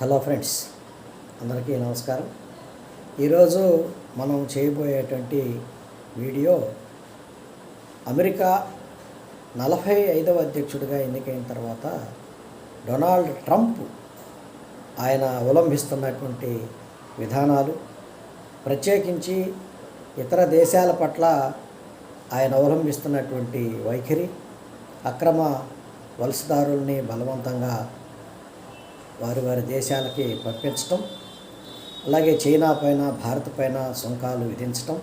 Hello friends అందరికీ నమస్కారం. ఈరోజు మనం చేయబోయేటువంటి వీడియో అమెరికా నలభై ఐదవ అధ్యక్షుడిగా ఎన్నికైన తర్వాత డొనాల్డ్ ట్రంప్ ఆయన అవలంబిస్తున్నటువంటి విధానాలు ప్రత్యేకించి ఇతర దేశాల పట్ల ఆయన అవలంబిస్తున్నటువంటి వైఖరి అక్రమ వలసదారుల్ని బలవంతంగా వారి వారి దేశాలకి పంపించటం అలాగే చైనా పైన భారత్ పైన సుంకాలు విధించటం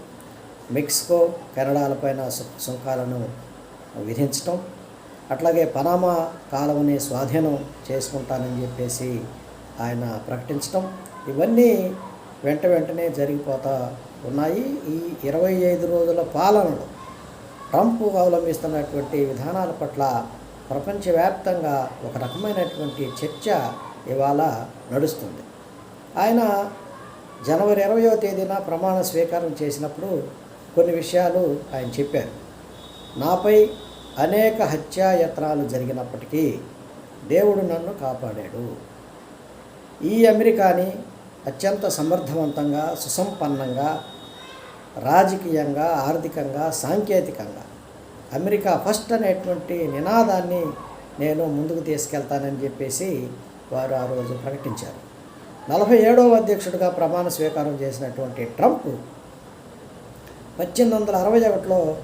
మెక్సికో కెనడాలపైన సుంకాలను విధించటం అట్లాగే పనామా కాలంని స్వాధీనం చేసుకుంటానని చెప్పేసి ఆయన ప్రకటించటం. ఇవన్నీ వెంట వెంటనే జరిగిపోతా ఉన్నాయి. ఈ ఇరవై ఐదు రోజుల పాలనలో ట్రంప్ అవలంబిస్తున్నటువంటి విధానాల పట్ల ప్రపంచవ్యాప్తంగా ఒక రకమైనటువంటి చర్చ ఇవాళ నడుస్తుంది. ఆయన జనవరి ఇరవయో తేదీన ప్రమాణ స్వీకారం చేసినప్పుడు కొన్ని విషయాలు ఆయన చెప్పారు. నాపై అనేక హత్యాయత్నాలు జరిగినప్పటికీ దేవుడు నన్ను కాపాడాడు. ఈ అమెరికాని అత్యంత సమర్థవంతంగా సుసంపన్నంగా రాజకీయంగా ఆర్థికంగా సాంకేతికంగా అమెరికా ఫస్ట్ అనేటువంటి నినాదాన్ని నేను ముందుకు తీసుకెళ్తానని చెప్పేసి వారు ఆ రోజు ప్రకటించారు. నలభై ఏడవ అధ్యక్షుడిగా ప్రమాణ స్వీకారం చేసినటువంటి ట్రంప్ పద్దెనిమిది వందల అరవై ఒకటిలో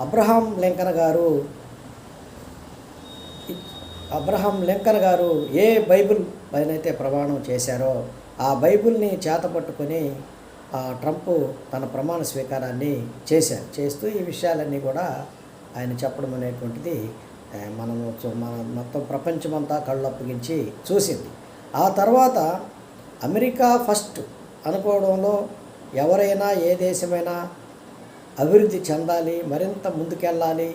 అబ్రహాం లింకన్ గారు అబ్రహాం లింకన్ గారు ఏ బైబిల్ పైనైతే ప్రమాణం చేశారో ఆ బైబిల్ని చేతపట్టుకొని ఆ ట్రంప్ తన ప్రమాణ స్వీకారాన్ని చేశారు. చేస్తూ ఈ విషయాలన్నీ కూడా ఆయన చెప్పడం అనేటువంటిది మనము మన మొత్తం ప్రపంచమంతా కళ్ళు అప్పగించి చూసింది. ఆ తర్వాత అమెరికా ఫస్ట్ అనుకోవడంలో ఎవరైనా ఏ దేశమైనా అభివృద్ధి చెందాలి మరింత ముందుకెళ్ళాలి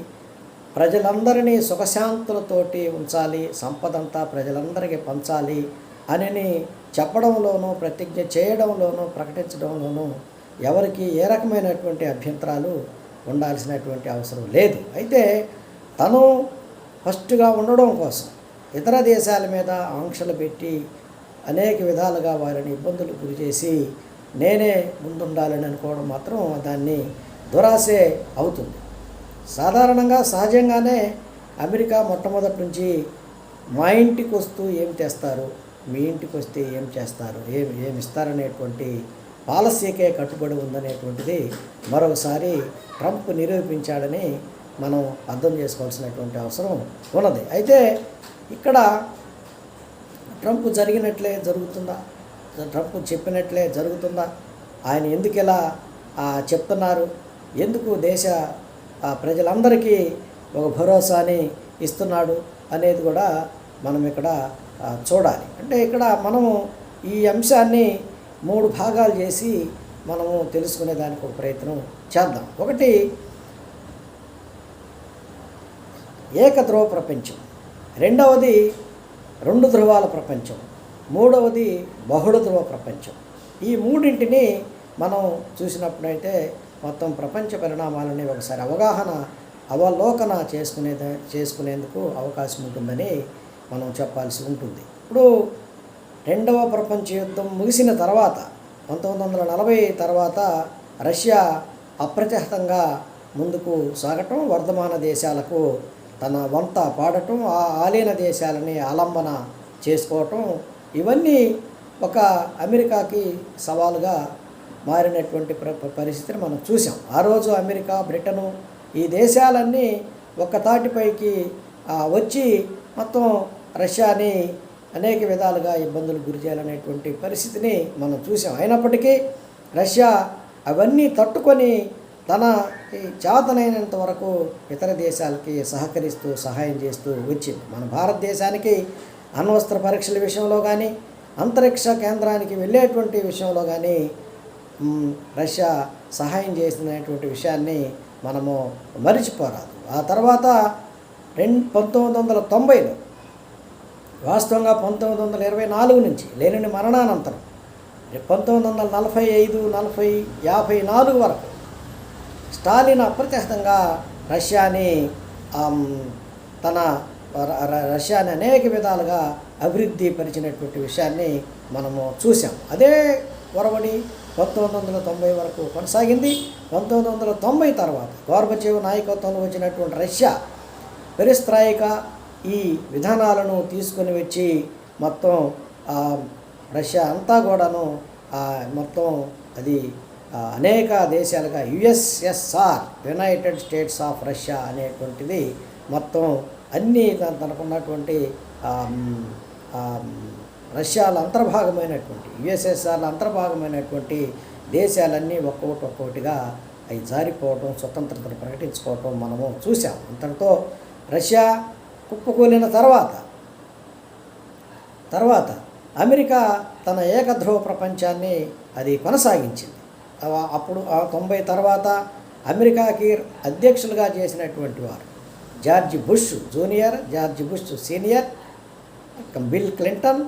ప్రజలందరినీ సుఖశాంతులతోటి ఉంచాలి సంపదంతా ప్రజలందరికీ పంచాలి అని చెప్పడంలోనూ ప్రతిజ్ఞ చేయడంలోనూ ప్రకటించడంలోనూ ఎవరికి ఏ రకమైనటువంటి అభ్యంతరాలు ఉండాల్సినటువంటి అవసరం లేదు. అయితే తను ఫస్ట్గా ఉండడం కోసం ఇతర దేశాల మీద ఆంక్షలు పెట్టి అనేక విధాలుగా వారిని ఇబ్బందులు గురి చేసి నేనే ముందుండాలని అనుకోవడం మాత్రం దాన్ని దురాశే అవుతుంది. సాధారణంగా సహజంగానే అమెరికా మొట్టమొదటి నుంచి మా ఇంటికి వస్తూ ఏం చేస్తారు? మీ ఇంటికి వస్తే ఏం చేస్తారు? ఏం ఏమి ఇస్తారనేటువంటి పాలసీకే కట్టుబడి ఉందనేటువంటిది మరొకసారి ట్రంప్ నిరూపించాడని మనం అర్థం చేసుకోవాల్సినటువంటి అవసరం ఉన్నది. అయితే ఇక్కడ ట్రంప్ జరిగినట్లే జరుగుతుందా? ట్రంప్ చెప్పినట్లే జరుగుతుందా? ఆయన ఎందుకు ఇలా చెప్తున్నారు? ఎందుకు దేశ ఆ, ప్రజలందరికీ ఒక భరోసాని ఇస్తున్నాడు అనేది కూడా మనం ఇక్కడ చూడాలి. అంటే ఇక్కడ మనము ఈ అంశాన్ని మూడు భాగాలు చేసి మనము తెలుసుకునే దానికి ఒక ప్రయత్నం చేద్దాం. ఒకటి ఏకధ్రువ ప్రపంచం. రెండవది రెండు ధ్రువాల ప్రపంచం. మూడవది బహుళ ధ్రువ ప్రపంచం. ఈ మూడింటిని మనం చూసినప్పుడైతే మొత్తం ప్రపంచ పరిణామాలని ఒకసారి అవగాహన అవలోకన చేసుకునే చేసుకునేందుకు అవకాశం ఉంటుందని మనం చెప్పాల్సి ఉంటుంది. ఇప్పుడు రెండవ ప్రపంచ యుద్ధం ముగిసిన తర్వాత పంతొమ్మిది వందల నలభై తర్వాత రష్యా అప్రతిహతంగా ముందుకు సాగటం వర్ధమాన దేశాలకు తన వంత పాడటం ఆ ఆలీన దేశాలని ఆలంబన చేసుకోవటం ఇవన్నీ ఒక అమెరికాకి సవాలుగా మారినటువంటి పరిస్థితిని మనం చూసాం ఆ రోజు అమెరికా బ్రిటను ఈ దేశాలన్నీ ఒక తాటిపైకి వచ్చి మొత్తం రష్యాని అనేక విధాలుగా ఇబ్బందులు గురి చేయాలనేటువంటి పరిస్థితిని మనం చూసాం అయినప్పటికీ రష్యా అవన్నీ తట్టుకొని తన ఈ చేతనైనంత వరకు ఇతర దేశాలకి సహకరిస్తూ సహాయం చేస్తూ వచ్చింది. మన భారతదేశానికి అణ్వస్త్ర పరీక్షల విషయంలో కానీ అంతరిక్ష కేంద్రానికి వెళ్ళేటువంటి విషయంలో కానీ రష్యా సహాయం చేసినటువంటి విషయాన్ని మనము మరిచిపోరాదు. ఆ తర్వాత రెండు పంతొమ్మిది వందల తొంభైలో వాస్తవంగా పంతొమ్మిది వందల ఇరవై నాలుగు నుంచి లేనిని మరణానంతరం పంతొమ్మిది వందల నలభై ఐదు నలభై యాభై నాలుగు వరకు స్టాలిన్ అప్రత్యక్షంగా రష్యాని తన ర- ర- రష్యాని అనేక విధాలుగా అభివృద్ధి పరిచినటువంటి విషయాన్ని మనము చూసాం అదే ఒరవడి పంతొమ్మిది వందల తొంభై వరకు కొనసాగింది. పంతొమ్మిది వందల తొంభై తర్వాత గోర్బచేవ్ నాయకత్వంలో వచ్చినటువంటి రష్యా పెరిస్త్రాయిక ఈ విధానాలను తీసుకొని వచ్చి మొత్తం రష్యా అంతా కూడాను మొత్తం అది అనేక దేశాలుగా USSR united states of Russia అనేటువంటిది మొత్తం అన్నీ తన- తనకున్నటువంటి రష్యాలో అంతర్భాగమైనటువంటి యుఎస్ఎస్ఆర్లో అంతర్భాగమైనటువంటి దేశాలన్నీ ఒక్కొక్కటి ఒక్కొక్కటిగా అవి జారిపోవడం స్వతంత్రతను ప్రకటించుకోవటం మనము చూసాం అంతటితో రష్యా కుప్పకూలిన తర్వాత తర్వాత అమెరికా తన ఏకధ్రువ ప్రపంచాన్ని అది కొనసాగించింది. అప్పుడు ఆ తొంభై తర్వాత అమెరికాకి అధ్యక్షులుగా చేసినటువంటి వారు. George Bush junior George Bush senior Bill Clinton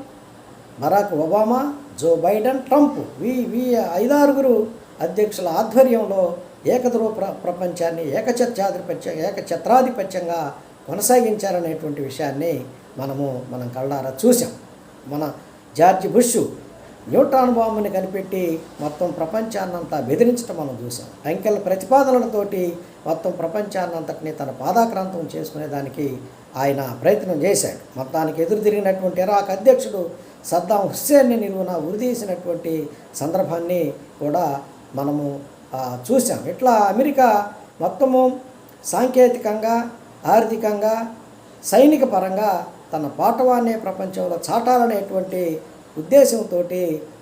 Barack Obama Joe Biden Trump we వీ ఐదారుగురు అధ్యక్షుల ఆధ్వర్యంలో ఏకధ్రువ ప్ర ప్రపంచాన్ని ఏకఛత్రాధిపత్య ఏకఛత్రాధిపత్యంగా కొనసాగించారనేటువంటి విషయాన్ని మనము మనం కళ్ళారా చూసాం మన జార్జ్ బుష్ న్యూట్రాన్ బాంబుని కనిపెట్టి మొత్తం ప్రపంచాన్నంతా బెదిరించడం మనం చూసాం అంకెల ప్రతిపాదనలతోటి మొత్తం ప్రపంచాన్నంతటిని తన పాదాక్రాంతం చేసుకునేదానికి ఆయన ప్రయత్నం చేశాడు. మొత్తానికి ఎదురు తిరిగినటువంటి ఇరాక్ అధ్యక్షుడు సద్దాం హుస్సేన్ని నిలువున ఉరిదీసినటువంటి సందర్భాన్ని కూడా మనము చూసాం ఇట్లా అమెరికా మొత్తము సాంకేతికంగా ఆర్థికంగా సైనిక పరంగా తన పాటవాన్నే ప్రపంచంలో చాటాలనేటువంటి ఉద్దేశంతో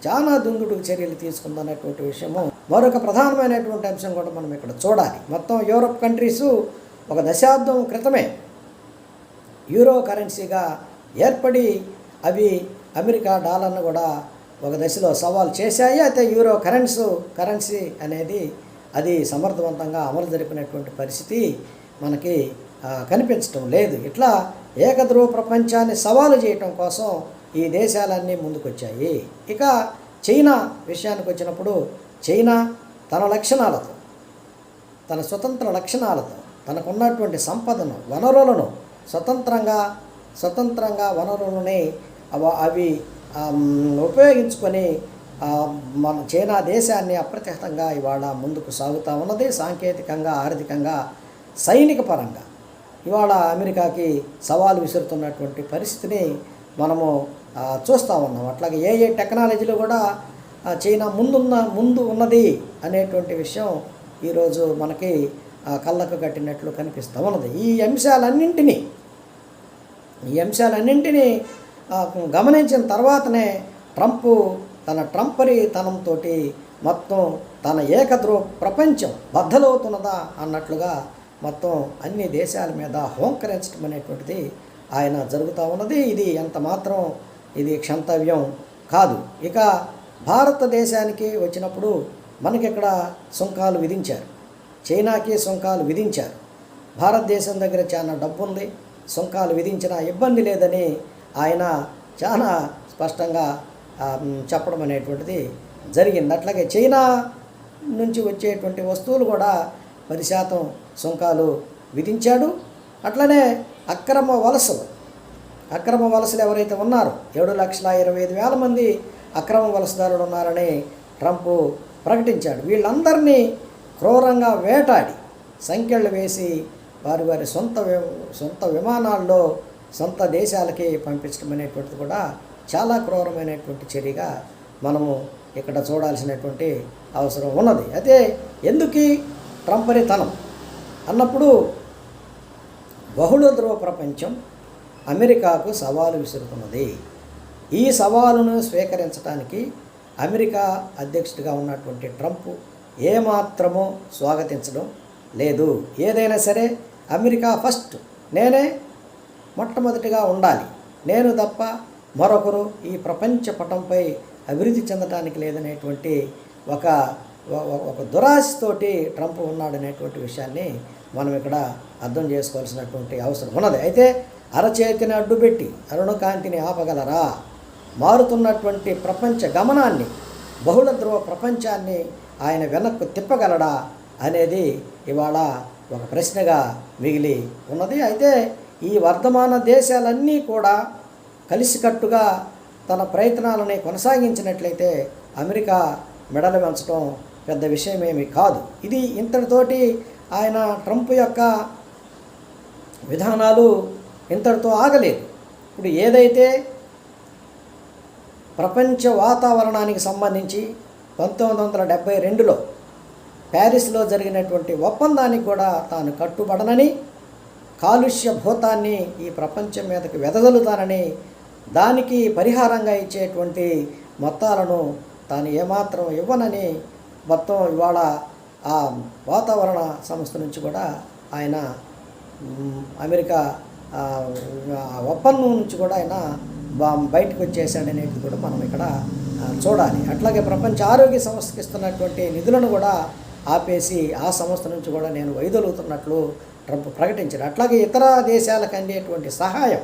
చాలా దుందుడుకు చర్యలు తీసుకుందన్నటువంటి విషయము మరొక ప్రధానమైనటువంటి అంశం కూడా మనం ఇక్కడ చూడాలి. మొత్తం యూరోప్ కంట్రీస్ ఒక దశాబ్దం క్రితమే యూరో కరెన్సీగా ఏర్పడి అవి అమెరికా డాలర్ను కూడా ఒక దశలో సవాల్ చేశాయి. అయితే యూరో కరెన్సీ కరెన్సీ అనేది అది సమర్థవంతంగా అమలు జరిపినటువంటి పరిస్థితి మనకి కనిపించటం కనిపించడం లేదు. ఇట్లా ఏకధ్రువ ప్రపంచాన్ని సవాలు చేయటం కోసం ఈ దేశాలన్నీ ముందుకొచ్చాయి. ఇక చైనా విషయానికి వచ్చినప్పుడు చైనా తన లక్షణాలతో తన స్వతంత్ర లక్షణాలతో తనకున్నటువంటి సంపదను వనరులను స్వతంత్రంగా స్వతంత్రంగా వనరులని అవి ఉపయోగించుకొని మన చైనా దేశాన్ని అప్రతిహతంగా ఇవాళ ముందుకు సాగుతూ ఉన్నది. సాంకేతికంగా ఆర్థికంగా సైనిక పరంగా. ఇవాళ అమెరికాకి సవాలు విసురుతున్నటువంటి పరిస్థితిని మనము చూస్తూ ఉన్నాం. అట్లాగే ఏ ఏ టెక్నాలజీలో కూడా చైనా ముందున్న ముందు ఉన్నది అనేటువంటి విషయం ఈరోజు మనకి కళ్ళకు కట్టినట్లు కనిపిస్తూ ఉన్నది. ఈ అంశాలన్నింటినీ ఈ అంశాలన్నింటినీ గమనించిన తర్వాతనే ట్రంప్ తన ట్రంపరితనంతో మొత్తం తన ఏకద్రో ప్రపంచం బద్దలవుతున్నదా అన్నట్లుగా మొత్తం అన్ని దేశాల మీద హోంకరించడం అనేటువంటిది ఆయన జరుగుతూ ఉన్నది. ఇది ఎంత మాత్రం ఇది క్షంతవ్యం కాదు. ఇక భారతదేశానికి వచ్చినప్పుడు మనకి ఇక్కడ సుంకాలు విధించారు? చైనాకి సుంకాలు విధించారు. భారతదేశం దగ్గర చాలా డబ్బు ఉంది సుంకాలు విధించిన ఇబ్బంది లేదని ఆయన చాలా స్పష్టంగా చెప్పడం అనేటువంటిది జరిగింది అట్లాగే చైనా నుంచి వచ్చేటువంటి వస్తువులు కూడా పది శాతం సుంకాలు విధించాడు. అట్లనే అక్రమ వలసలు అక్రమ వలసలు ఎవరైతే ఉన్నారో ఏడు లక్షల ఇరవై ఐదు వేల మంది అక్రమ వలసదారులు ఉన్నారని ట్రంప్ ప్రకటించాడు. వీళ్ళందరినీ క్రూరంగా వేటాడి సంఖ్యలు వేసి వారి వారి సొంత వి- సొంత విమానాల్లో సొంత దేశాలకి పంపించడం అనేటువంటిది కూడా చాలా క్రూరమైనటువంటి చర్యగా మనము ఇక్కడ చూడాల్సినటువంటి అవసరం ఉన్నది. అయితే ఎందుకు ట్రంపరితనం అన్నప్పుడు బహుళ ధ్రువ ప్రపంచం అమెరికాకు సవాలు విసురుతున్నది. ఈ సవాలును స్వీకరించడానికి అమెరికా అధ్యక్షుడిగా ఉన్నటువంటి ట్రంప్ ఏమాత్రమో స్వాగతించడం లేదు. ఏదైనా సరే అమెరికా ఫస్ట్ నేనే మొట్టమొదటిగా ఉండాలి. నేను తప్ప మరొకరు ఈ ప్రపంచ పటంపై అభివృద్ధి చెందటానికి లేదనేటువంటి ఒక ఒక దురాశతోటి ట్రంప్ ఉన్నాడనేటువంటి విషయాన్ని మనం ఇక్కడ అర్థం చేసుకోవాల్సినటువంటి అవసరం ఉన్నది. అయితే అరచేతిని అడ్డుపెట్టి అరుణకాంతిని ఆపగలరా? మారుతున్నటువంటి ప్రపంచ గమనాన్ని బహుళ ధ్రువ ప్రపంచాన్ని ఆయన వెనక్కు తిప్పగలడా అనేది ఇవాళ ఒక ప్రశ్నగా మిగిలి ఉన్నది. అయితే ఈ వర్ధమాన దేశాలన్నీ కూడా కలిసికట్టుగా తన ప్రయత్నాలని కొనసాగించినట్లయితే అమెరికా మెడలు పెంచడం పెద్ద విషయమేమి కాదు. ఇది ఇంతటితోటి ఆయన ట్రంప్ యొక్క విధానాలు ఇంతటితో ఆగలేదు. ఇప్పుడు ఏదైతే ప్రపంచ వాతావరణానికి సంబంధించి పంతొమ్మిది వందల డెబ్భై రెండులో ప్యారిస్లో జరిగినటువంటి ఒప్పందానికి కూడా తాను కట్టుబడనని కాలుష్య భూతాన్ని ఈ ప్రపంచం మీదకి వెదజల్లుతానని దానికి పరిహారంగా ఇచ్చేటువంటి మొత్తాలను తాను ఏమాత్రం ఇవ్వనని మొత్తం ఇవాళ ఆ వాతావరణ సంస్థ నుంచి కూడా ఆయన అమెరికా ఒప్పందం నుంచి కూడా ఆయన బా- బయటకు వచ్చేసాడనేది కూడా మనం ఇక్కడ చూడాలి. అట్లాగే ప్రపంచ ఆరోగ్య సంస్థకి ఇస్తున్నటువంటి నిధులను కూడా ఆపేసి ఆ సంస్థ నుంచి కూడా నేను వైదొలుగుతున్నట్లు ట్రంప్ ప్రకటించారు. అట్లాగే ఇతర దేశాలకు అందేటువంటి సహాయం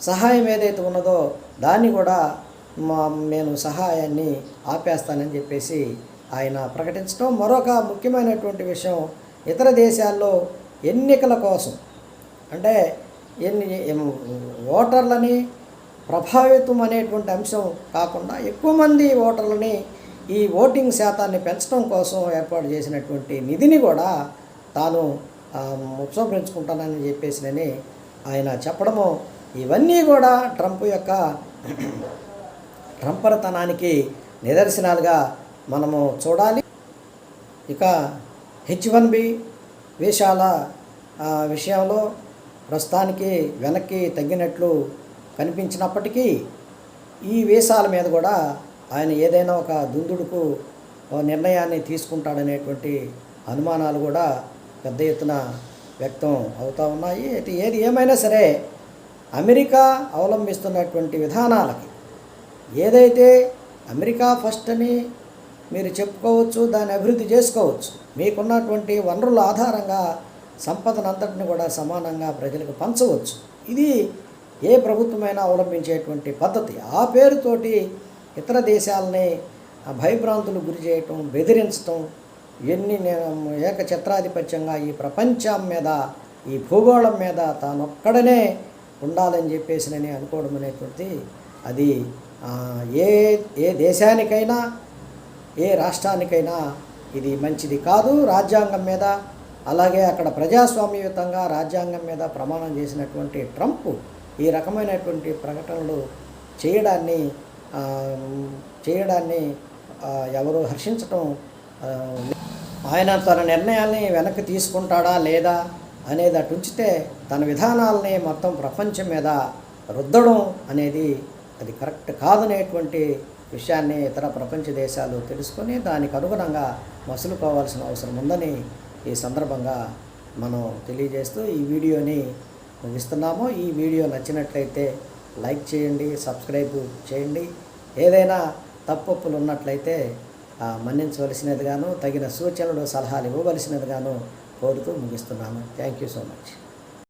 సహాయం ఏదైతే ఉన్నదో దాన్ని కూడా మా నేను సహాయాన్ని ఆపేస్తానని చెప్పేసి ఆయన ప్రకటించడం మరొక ముఖ్యమైనటువంటి విషయం. ఇతర దేశాల్లో ఎన్నికల కోసం అంటే ఎన్ని ఓటర్లని ప్రభావితం అనేటువంటి అంశం కాకుండా ఎక్కువ మంది ఓటర్లని ఈ ఓటింగ్ శాతాన్ని పెంచడం కోసం ఏర్పాటు చేసినటువంటి నిధిని కూడా తాను ఉపసంహరించుకుంటానని చెప్పేసినని ఆయన చెప్పడము. ఇవన్నీ కూడా ట్రంప్ యొక్క రంపరతనానికి నిదర్శనాలుగా మనము చూడాలి. ఇక హెచ్ వన్ బి వేషాల విషయంలో ప్రస్తుతానికి వెనక్కి తగ్గినట్లు కనిపించినప్పటికీ ఈ వేషాల మీద కూడా ఆయన ఏదైనా ఒక దుందుడుకు నిర్ణయాన్ని తీసుకుంటాడనేటువంటి అనుమానాలు కూడా పెద్ద ఎత్తున వ్యక్తం అవుతూ ఉన్నాయి. అయితే ఏది ఏమైనా సరే అమెరికా అవలంబిస్తున్నటువంటి విధానాలకి ఏదైతే అమెరికా ఫస్ట్ అని మీరు చెప్పుకోవచ్చు దాన్ని అభివృద్ధి చేసుకోవచ్చు మీకున్నటువంటి వనరుల ఆధారంగా సంపదనంతటిని కూడా సమానంగా ప్రజలకు పంచవచ్చు. ఇది ఏ ప్రభుత్వమైనా అవలంబించేటువంటి పద్ధతి. ఆ పేరుతోటి ఇతర దేశాలని ఆ భయభ్రాంతులు గురి చేయటం బెదిరించటం ఎన్ని ఏకఛత్రాధిపత్యంగా ఈ ప్రపంచం మీద ఈ భూగోళం మీద తానొక్కడనే ఉండాలని చెప్పేసి నేను అనుకోవడం అనేటువంటిది అది ఏ ఏ దేశానికైనా ఏ రాష్ట్రానికైనా ఇది మంచిది కాదు. రాజ్యాంగం మీద అలాగే అక్కడ ప్రజాస్వామ్యయుతంగా రాజ్యాంగం మీద ప్రమాణం చేసినటువంటి ట్రంప్ ఈ రకమైనటువంటి ప్రకటనలు చేయడాన్ని చేయడాన్ని ఎవరు హర్షించటం ఆయన తన నిర్ణయాల్ని వెనక్కి తీసుకుంటాడా లేదా అనేది అటు ఉంచితే తన విధానాలని మొత్తం ప్రపంచం మీద రుద్దడం అనేది అది కరెక్ట్ కాదనేటువంటి విషయాన్ని ఇతర ప్రపంచ దేశాలు తెలుసుకొని దానికి అనుగుణంగా మసులుకోవాల్సిన అవసరం ఉందని ఈ సందర్భంగా మనం తెలియజేస్తూ ఈ వీడియోని ముగిస్తున్నాము. ఈ వీడియో నచ్చినట్లయితే లైక్ చేయండి సబ్స్క్రైబ్ చేయండి. ఏదైనా తప్పొప్పులు ఉన్నట్లయితే మన్నించవలసినదిగాను తగిన సూచనలు సలహాలు ఇవ్వవలసినదిగాను కోరుతూ ముగిస్తున్నాను. Thank you so much.